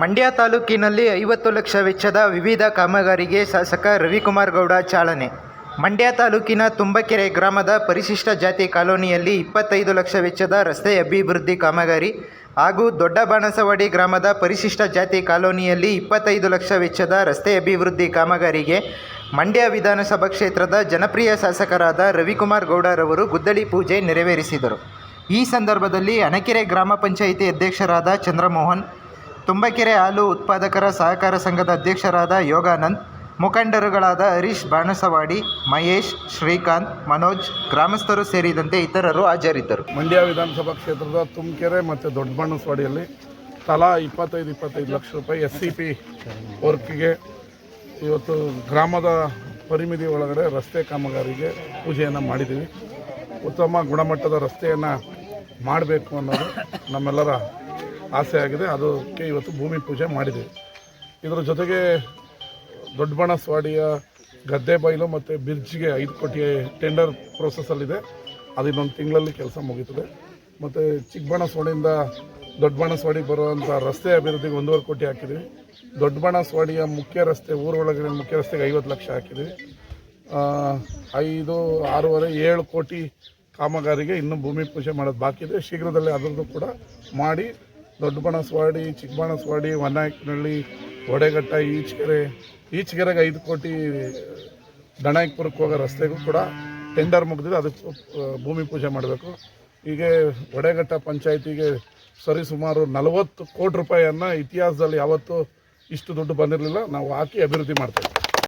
ಮಂಡ್ಯ ತಾಲೂಕಿನಲ್ಲಿ ಐವತ್ತು ಲಕ್ಷ ವೆಚ್ಚದ ವಿವಿಧ ಕಾಮಗಾರಿಗೆ ಶಾಸಕ ರವಿಕುಮಾರ್ ಗೌಡ ಚಾಲನೆ. ಮಂಡ್ಯ ತಾಲೂಕಿನ ತುಂಬಕೆರೆ ಗ್ರಾಮದ ಪರಿಶಿಷ್ಟ ಜಾತಿ ಕಾಲೋನಿಯಲ್ಲಿ ಇಪ್ಪತ್ತೈದು ಲಕ್ಷ ವೆಚ್ಚದ ರಸ್ತೆ ಅಭಿವೃದ್ಧಿ ಕಾಮಗಾರಿ ಹಾಗೂ ದೊಡ್ಡ ಬಾಣಸವಾಡಿ ಗ್ರಾಮದ ಪರಿಶಿಷ್ಟ ಜಾತಿ ಕಾಲೋನಿಯಲ್ಲಿ ಇಪ್ಪತ್ತೈದು ಲಕ್ಷ ವೆಚ್ಚದ ರಸ್ತೆ ಅಭಿವೃದ್ಧಿ ಕಾಮಗಾರಿಗೆ ಮಂಡ್ಯ ವಿಧಾನಸಭಾ ಕ್ಷೇತ್ರದ ಜನಪ್ರಿಯ ಶಾಸಕರಾದ ರವಿಕುಮಾರ್ ಗೌಡರವರು ಗುದ್ದಲಿ ಪೂಜೆ ನೆರವೇರಿಸಿದರು. ಈ ಸಂದರ್ಭದಲ್ಲಿ ಅಣಕೆರೆ ಗ್ರಾಮ ಪಂಚಾಯಿತಿ ಅಧ್ಯಕ್ಷರಾದ ಚಂದ್ರಮೋಹನ್ ತುಂಬಕೆರೆ ಹಾಲು ಉತ್ಪಾದಕರ ಸಹಕಾರ ಸಂಘದ ಅಧ್ಯಕ್ಷರಾದ ಯೋಗಾನಂದ್, ಮುಖಂಡರುಗಳಾದ ಹರೀಶ್ ಬಾಣಸವಾಡಿ, ಮಹೇಶ್, ಶ್ರೀಕಾಂತ್, ಮನೋಜ್, ಗ್ರಾಮಸ್ಥರು ಸೇರಿದಂತೆ ಇತರರು ಹಾಜರಿದ್ದರು. ಮಂಡ್ಯ ವಿಧಾನಸಭಾ ಕ್ಷೇತ್ರದ ತುಮಕೆರೆ ಮತ್ತು ದೊಡ್ಡಬಣ್ಣಸ್ವಾಡಿಯಲ್ಲಿ ತಲಾ ಇಪ್ಪತ್ತೈದು ಇಪ್ಪತ್ತೈದು ಲಕ್ಷ ರೂಪಾಯಿ ಎಸ್ ಸಿ ಪಿ ವರ್ಕ್ಗೆ ಇವತ್ತು ಗ್ರಾಮದ ಪರಿಮಿತಿ ಒಳಗಡೆ ರಸ್ತೆ ಕಾಮಗಾರಿಗೆ ಪೂಜೆಯನ್ನು ಮಾಡಿದ್ದೀವಿ. ಉತ್ತಮ ಗುಣಮಟ್ಟದ ರಸ್ತೆಯನ್ನು ಮಾಡಬೇಕು ಅನ್ನೋದು ನಮ್ಮೆಲ್ಲರ ಆಸೆ ಆಗಿದೆ. ಅದಕ್ಕೆ ಇವತ್ತು ಭೂಮಿ ಪೂಜೆ ಮಾಡಿದೆ. ಇದರ ಜೊತೆಗೆ ದೊಡ್ಡಬಣಸ್ವಾಡಿಯ ಗದ್ದೆ ಬೈಲು ಮತ್ತು ಬ್ರಿಡ್ಜ್ಗೆ ಐದು ಕೋಟಿ ಟೆಂಡರ್ ಪ್ರೋಸೆಸ್ಸಲ್ಲಿದೆ ಅದು ಇನ್ನೊಂದು ತಿಂಗಳಲ್ಲಿ ಕೆಲಸ ಮುಗೀತದೆ. ಮತ್ತು ಚಿಕ್ಕಬಣಸ್ವಾಡಿಯಿಂದ ದೊಡ್ಡಬಣಸ್ವಾಡಿಗೆ ಬರುವಂಥ ರಸ್ತೆ ಅಭಿವೃದ್ಧಿಗೆ ಒಂದೂವರೆ ಕೋಟಿ ಹಾಕಿದ್ದೀವಿ ದೊಡ್ಡಬಣಸ್ವಾಡಿಯ ಮುಖ್ಯ ರಸ್ತೆ ಊರೊಳಗಿನ ಮುಖ್ಯ ರಸ್ತೆಗೆ ಐವತ್ತು ಲಕ್ಷ ಹಾಕಿದ್ದೀವಿ ಐದು, ಆರೂವರೆ, ಏಳು ಕೋಟಿ ಕಾಮಗಾರಿಗೆ ಇನ್ನೂ ಭೂಮಿ ಪೂಜೆ ಮಾಡೋದು ಬಾಕಿ ಇದೆ ಶೀಘ್ರದಲ್ಲೇ ಅದರದ್ದು ಕೂಡ ಮಾಡಿ ದೊಡ್ಡಬಣಸ್ವಾಡಿ ಚಿಕ್ಕಬಣಸ್ವಾಡಿ ಹೊನ್ನಾಯಕನಹಳ್ಳಿ ಒಡೆಘಟ್ಟ ಈಚೆಗೆರೆ. ಈಚೆಗೆರೆಗೆ ಐದು ಕೋಟಿ ದಣಾಯಕಪುರಕ್ಕೆ ಹೋಗೋ ರಸ್ತೆಗೂ ಕೂಡ ಟೆಂಡರ್ ಮುಗಿದಿದೆ. ಅದಕ್ಕೆ ಭೂಮಿ ಪೂಜೆ ಮಾಡಬೇಕು. ಹೀಗೆ ಒಡೆಘಟ್ಟ ಪಂಚಾಯತಿಗೆ ಸರಿ ಸುಮಾರು ನಲವತ್ತು ಕೋಟಿ ರೂಪಾಯಿಯನ್ನು ಇತಿಹಾಸದಲ್ಲಿ ಯಾವತ್ತೂ ಇಷ್ಟು ದುಡ್ಡು ಬಂದಿರಲಿಲ್ಲ. ನಾವು ಹಾಕಿ ಅಭಿವೃದ್ಧಿ ಮಾಡ್ತೇವೆ